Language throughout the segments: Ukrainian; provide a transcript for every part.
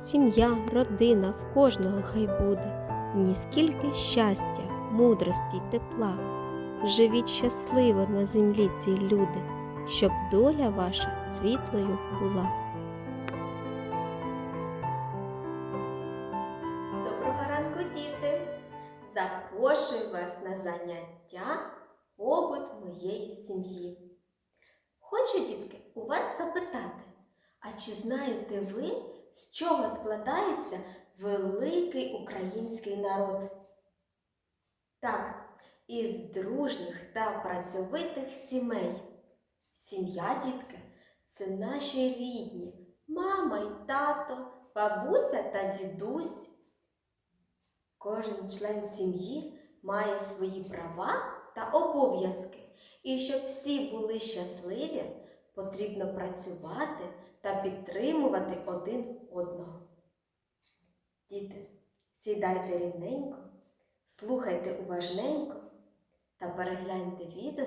сім'я, родина в кожного хай буде. Ні скільки щастя, мудрості й тепла. Живіть щасливо на землі ці люди, щоб доля ваша світлою була. Доброго ранку, діти! Запрошую вас на заняття побут моєї сім'ї. Хочу, дітки, у вас запитати, а чи знаєте ви, з чого складається великий український народ? Так, із дружніх та працьовитих сімей. Сім'я, дітки, це наші рідні, мама й тато, бабуся та дідусь. Кожен член сім'ї має свої права та обов'язки. І щоб всі були щасливі, потрібно працювати та підтримувати один одного. Діти, сідайте рівненько, слухайте уважненько та перегляньте відео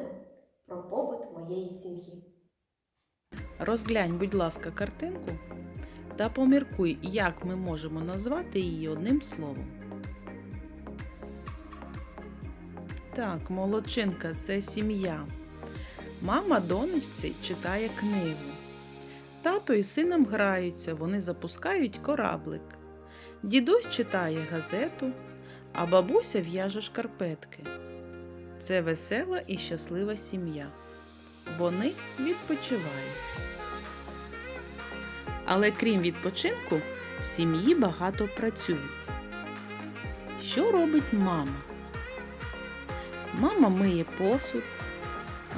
про побут моєї сім'ї. Розглянь, будь ласка, картинку та поміркуй, як ми можемо назвати її одним словом. Так, молодчинка це сім'я. Мама донечці читає книгу. Тато із сином граються, вони запускають кораблик. Дідусь читає газету, а бабуся в'яже шкарпетки. Це весела і щаслива сім'я. Вони відпочивають. Але крім відпочинку, в сім'ї багато працюють. Що робить мама? Мама миє посуд,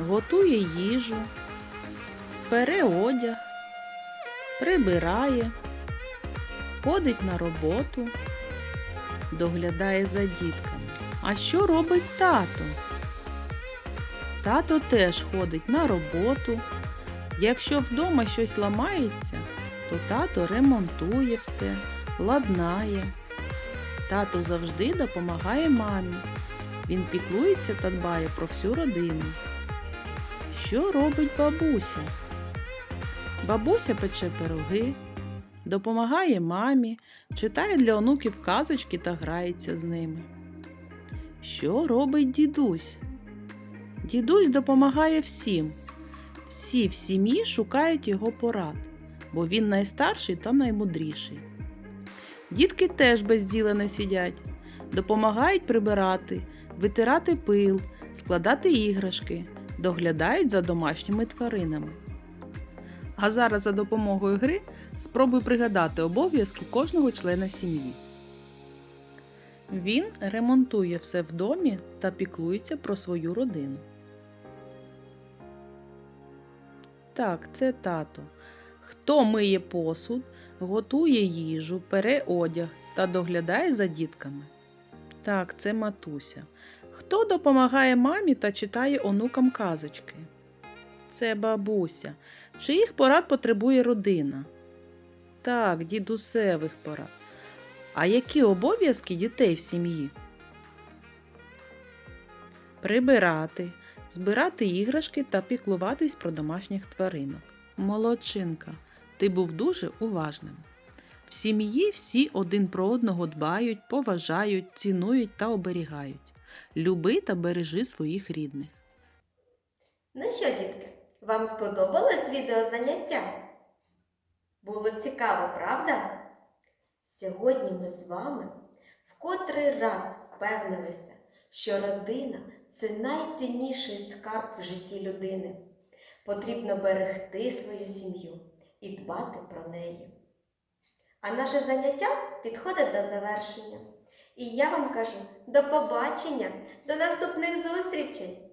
готує їжу, пере одяг, прибирає, ходить на роботу, доглядає за дітками. А що робить тато? Тато теж ходить на роботу. Якщо вдома щось ламається, то тато ремонтує все, ладнає. Тато завжди допомагає мамі. Він піклується та дбає про всю родину. Що робить бабуся? Бабуся пече пироги, допомагає мамі, читає для онуків казочки та грається з ними. Що робить дідусь? Дідусь допомагає всім. Всі в сім'ї шукають його порад, бо він найстарший та наймудріший. Дітки теж без сидять, допомагають прибирати, витирати пил, складати іграшки, доглядають за домашніми тваринами. А зараз за допомогою гри спробуй пригадати обов'язки кожного члена сім'ї. Він ремонтує все в домі та піклується про свою родину. Так, це тато. Хто миє посуд, готує їжу, пере одяг та доглядає за дітками? Так, це матуся. Хто допомагає мамі та читає онукам казочки? Це бабуся. Чиїх порад потребує родина? Так, дідусевих порад. А які обов'язки дітей в сім'ї? Прибирати, збирати іграшки та піклуватись про домашніх тваринок. Молодчинка, ти був дуже уважним. В сім'ї всі один про одного дбають, поважають, цінують та оберігають. Люби та бережи своїх рідних. Ну що, дітки, вам сподобалось відеозаняття? Було цікаво, правда? Сьогодні ми з вами в котрий раз впевнилися, що родина це найцінніший скарб в житті людини. Потрібно берегти свою сім'ю і дбати про неї. А наше заняття підходить до завершення. І я вам кажу до побачення, до наступних зустрічей!